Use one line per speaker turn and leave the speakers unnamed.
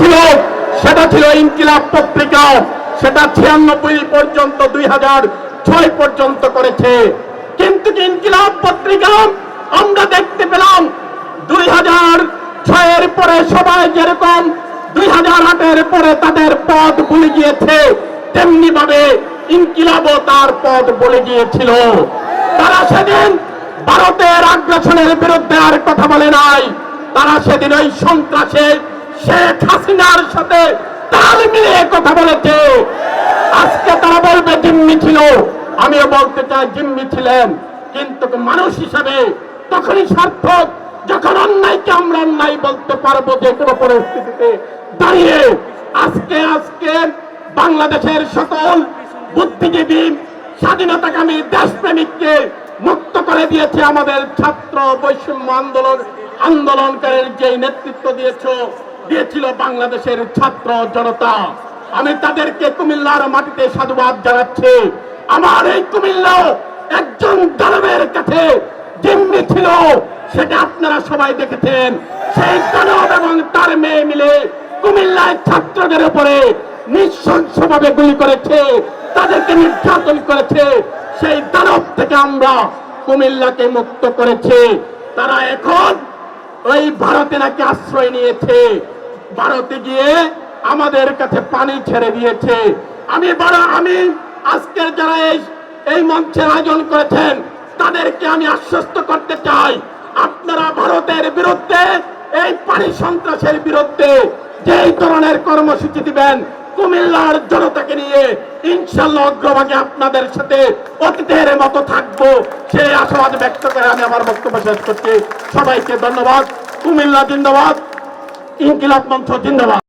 ছিল, সেটা ছিল ইনকিলাব পত্রিকা। সেটা ছিয়ানব্বই পর্যন্ত দুই হাজার ছয় পর্যন্ত করেছে। কিন্তু ইনকিলাব পত্রিকা আমরা দেখতে পেলাম দুই হাজার ছয়ের পরে সবাই যেরকম দুই হাজার আটের পরে তাদের পদ ভুলে গিয়েছে তেমনি ভাবে ইনকিলাবও তার পদ বলে গিয়েছিল। তারা সেদিন ভারতের আগ্রাসনের বিরুদ্ধে আর কথা বলে নাই। তারা সেদিন ওই সন্ত্রাসের শেখ হাসিনার সাথে তাল মিলিয়ে কথা বলেছে আজকে তারা বলবে জিম্মি ছিল। আমিও বলতে চাই জিম্মি ছিলেন। কিন্তু মানুষ হিসাবে তখনই সার্থক, যখন অন্যায়কে আমরা অন্যায় বলতে পারব যে কোনো পরিস্থিতিতে দাঁড়িয়ে। আজকে আজকে বাংলাদেশের সকল বুদ্ধিজীবী, স্বাধীনতাকামী দেশপ্রেমিককে মুক্ত করে দিয়েছে আমাদের ছাত্র বৈষম্য আন্দোলন আন্দোলনকারীর যে নেতৃত্ব দিয়েছ দিয়েছিল বাংলাদেশের ছাত্র জনতা। আমি তাদেরকে কুমিল্লার মাটিতে সাধুবাদ জানাচ্ছি। আমার এই কুমিল্লা একজন দানবের কাছে জিম্মি ছিল, সেটা আপনারা সবাই দেখেছেন। সেই দানব এবং তার মেয়ে মিলে কুমিল্লায় ছাত্রদের উপরে নৃশংসভাবে গুলি করেছে, তাদেরকে নির্যাতন করেছে। সেই দানব থেকে আমরা কুমিল্লাকে মুক্ত করেছে। তারা এখন ওই ভারতে নাকি আশ্রয় নিয়েছে। ভারতে গিয়ে আমাদের কাছে পানি ছেড়ে দিয়েছে। আমি বড়, আমি আজকের যারা এই মঞ্চের আয়োজন করেছেন, তাদেরকে আমি আশ্বস্ত করতে চাই, আপনারা ভারতের বিরুদ্ধে, এই পানি সন্ত্রাসের বিরুদ্ধে যেই ধরনের কর্মসূচি দিবেন, কুমিল্লার জনতাকে নিয়ে ইনশাল্লাহ অগ্রভাগে আপনাদের সাথে অতীতের মতো থাকব, সেই আশাবাদ ব্যক্ত করে আমি আমার বক্তব্য শেষ করছি। সবাইকে ধন্যবাদ। কুমিল্লা জিন্দাবাদ। ইনকিলাব মঞ্চ জিন্দাবাদ।